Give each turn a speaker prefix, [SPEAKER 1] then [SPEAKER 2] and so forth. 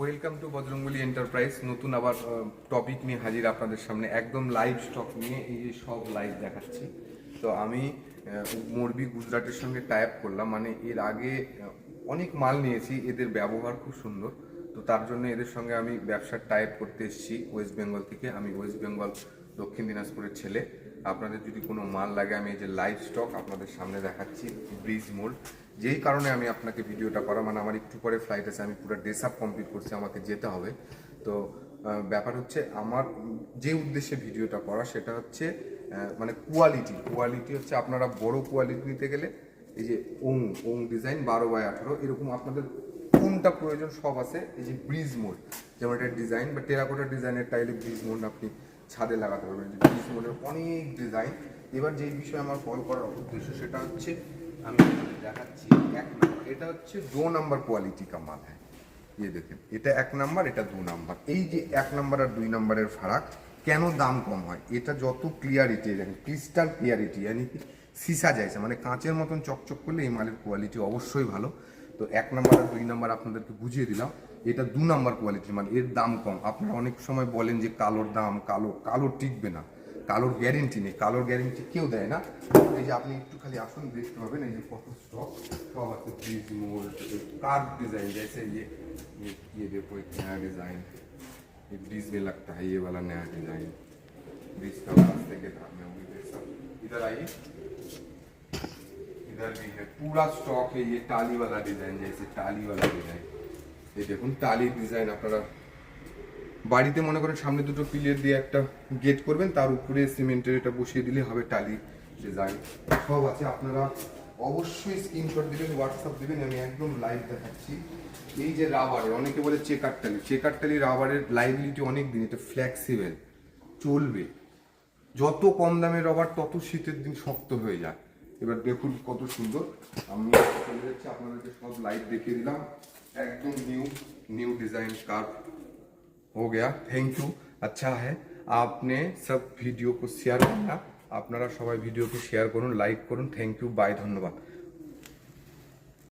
[SPEAKER 1] Welcome to Bajrangbali enterprise নতুন আবার topic নিয়ে হাজির আপনাদের সামনে। একদম লাইভ স্টক নিয়ে এই যে সব লাইভ দেখাচ্ছি। তো আমি মোরবি গুজরাটের সঙ্গে টাইপ করলাম। মানে এর আগে অনেক মাল নিয়েছি। এদের ব্যবহার খুব সুন্দর। তো তার জন্য এদের সঙ্গে আমি ব্যবসার টাইপ করতে এসেছি ওয়েস্ট বেঙ্গল থেকে। আমি ওয়েস্ট বেঙ্গল দক্ষিণ দিনাজপুরের ছেলে। আপনাদের যদি কোনো মাল লাগে, আমি এই যে লাইভ স্টক আপনাদের সামনে দেখাচ্ছি ব্রিজ মোল্ড যেই কারণে আমি আপনাকে ভিডিওটা করা মানে আমার একটু পরে ফ্লাইট আছে, আমি পুরো ড্রেস আপ কমপ্লিট করছি, আমাকে যেতে হবে। তো ব্যাপার হচ্ছে আমার যে উদ্দেশ্যে ভিডিওটা করা, সেটা হচ্ছে মানে কোয়ালিটি কোয়ালিটি হচ্ছে আপনারা বড় কোয়ালিটি নিতে গেলে, এই যে ওং ওং ডিজাইন বারো বাই আঠারো, এরকম আপনাদের কোনটা প্রয়োজন সব আছে। এই যে ব্রিজ মোড যেমন এটা ডিজাইন বা টেরাকোটা ডিজাইনের টাইলে ব্রিজ মোড আপনি ছাদে লাগাতে পারবেন। যে ব্রিজ মোডের অনেক ডিজাইন এবার যেই বিষয়ে আমার কল করার উদ্দেশ্য, সেটা হচ্ছে, আমি দেখাচ্ছি এক নম্বর এটা হচ্ছে দু নম্বর কোয়ালিটি কা মাল হ্যাঁ। ইয়ে দেখেন, এটা এক নাম্বার এটা দু নম্বর এই যে এক নম্বর আর দুই নম্বরের ফারাক, কেন দাম কম হয়? এটা যত ক্লিয়ারিটি দেখেন ক্রিস্টাল ক্লিয়ারিটি মানে সিসা যাইছে মানে কাঁচের মতন চকচক করলে এই মালের কোয়ালিটি অবশ্যই ভালো। তো এক নাম্বার আর দুই নাম্বার আপনাদেরকে বুঝিয়ে দিলাম এটা দু নাম্বার কোয়ালিটির মানে এর দাম কম আপনারা অনেক সময় বলেন যে কালোর দাম কালো কালো টিকবে না কালোর গ্যারেন্টি নেই কালোর গ্যারেন্টি কেউ দেয় না এই যে আপনি একটু খালি আসুন দেখতে পাবেন এই যে কত স্টক সব আছে ব্রিজ মোল্ড कार्व डिजाइन जैसे ये ये ये देखो एक नया डिजाइन ये ब्रिज में लगता है ये वाला नया डिजाइन ब्रिज का रास्ते के धार में होगी ये सब इधर आइए इधर भी है पूरा स्टॉक है ये टाली वाला डिजाइन जैसे टाली वाला डिजाइन ये দেখুন টালি ডিজাইন আপনারা বাড়িতে মনে করেন সামনে দুটো পিলিয়ার দিয়ে একটা গেট করবেন তার উপরে সিমেন্টের এটা বসিয়ে দিলে হবে টালি ডিজাইন সব আছে আপনারা অবশ্যই স্ক্রিনশট দিবেন হোয়াটসঅ্যাপ দিবেন আমি একদম লাইভ দেখাচ্ছি এই যে রাবারের অনেকে বলে চেকার টালি চেকার টালি রাবারের লাইবিলিটি অনেক দিন এটা ফ্লেক্সিবল চলবে যত কম দামের রবার তত শীতের দিন শক্ত হয়ে যায় এবার দেখুন কত সুন্দর আমি চলে যাচ্ছি আপনাদেরকে সব লাইভ দেখিয়ে দিলাম একদম নিউ নিউ डिजाइन कार हो गया थैंक यू अच्छा है आपने सब वीडियो को शेयर करना আপনারা সবাই ভিডিওকে শেয়ার করুন লাইক করুন থ্যাংক ইউ বাই ধন্যবাদ